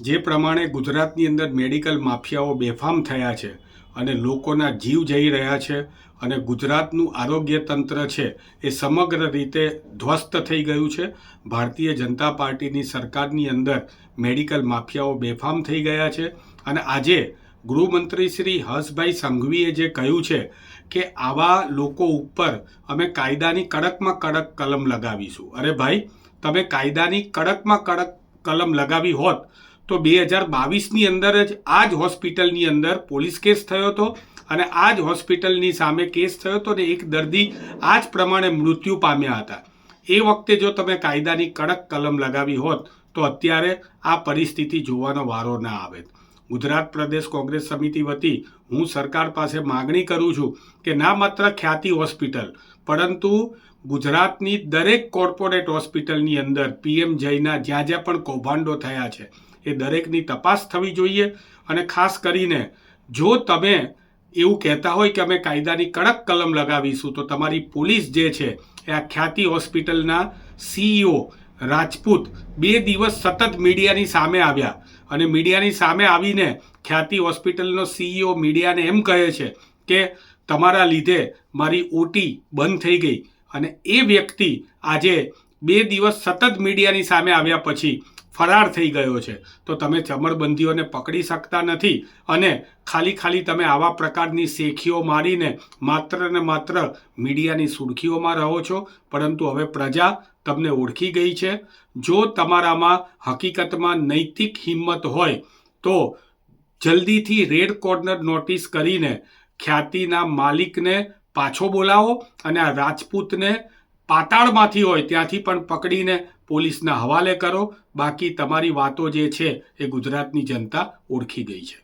જે પ્રમાણે ગુજરાતની અંદર મેડિકલ માફિયાઓ બેફામ થયા છે અને લોકોના જીવ જઈ રહ્યા છે અને ગુજરાતનું આરોગ્ય તંત્ર છે એ સમગ્ર રીતે ધ્વસ્ત થઈ ગયું છે. ભારતીય જનતા પાર્ટીની સરકારની અંદર મેડિકલ માફિયાઓ બેફામ થઈ ગયા છે અને આજે ગૃહમંત્રી શ્રી હર્ષભાઈ સંઘવીએ જે કહ્યું છે કે આવા લોકો ઉપર અમે કાયદાની કડકમાં કડક કલમ લગાવીશું. અરે ભાઈ, તમે કાયદાની કડકમાં કડક કલમ લગાવી હોત તો બે હજાર બાવીસની અંદર જ આ જ હોસ્પિટલની અંદર પોલીસ કેસ થયો હતો અને આ જ હોસ્પિટલની સામે કેસ થયો હતો ને એક દર્દી આ જ પ્રમાણે મૃત્યુ પામ્યા હતા. એ વખતે જો તમે કાયદાની કડક કલમ લગાવી હોત, તો અત્યારે આ પરિસ્થિતિ જોવાનો વારો ના આવે. ગુજરાત પ્રદેશ કોંગ્રેસ સમિતિ વતી હું સરકાર પાસે માગણી કરું છું કે ના માત્ર ખ્યાતિ હોસ્પિટલ, પરંતુ ગુજરાતની દરેક કોર્પોરેટ હોસ્પિટલની અંદર પીએમ જયના જ્યાં જ્યાં પણ કૌભાંડો થયા છે એ દરેકની તપાસ થવી જોઈએ અને ખાસ કરીને જો તમે એવું કહેતા હોય કે અમે કાયદાની કડક કલમ લગાવીશું, તો તમારી પોલીસ જે છે, એ આ ખ્યાતિ હોસ્પિટલના સીઈઓ રાજપૂત બે દિવસ સતત મીડિયાની સામે આવ્યા અને મીડિયાની સામે આવીને ખ્યાતિ હોસ્પિટલનો સીઈઓ મીડિયાને એમ કહે છે કે તમારા લીધે મારી ઓટી બંધ થઈ ગઈ. અને એ વ્યક્તિ આજે બે દિવસ સતત મીડિયાની સામે આવ્યા પછી ફરાર થઈ ગયો છે. તો તમે ચમરબંધીઓને પકડી શકતા નથી અને ખાલી ખાલી તમે આવા પ્રકારની શેખીઓ મારીને માત્ર ને માત્ર મીડિયાની સુર્ખીઓમાં રહો છો. પરંતુ હવે પ્રજા તમને ઓળખી ગઈ છે. જો તમારામાં હકીકતમાં નૈતિક હિંમત હોય, તો જલ્દીથી રેડ કોર્નર નોટિસ કરીને ખ્યાતિના માલિકને પાછો બોલાવો અને આ રાજપૂતને પાતાળમાંથી હોય ત્યાંથી પણ પકડીને પોલીસના હવાલે કરો. બાકી તમારી વાતો જે છે એ ગુજરાતની જનતા ઓળખી ગઈ છે.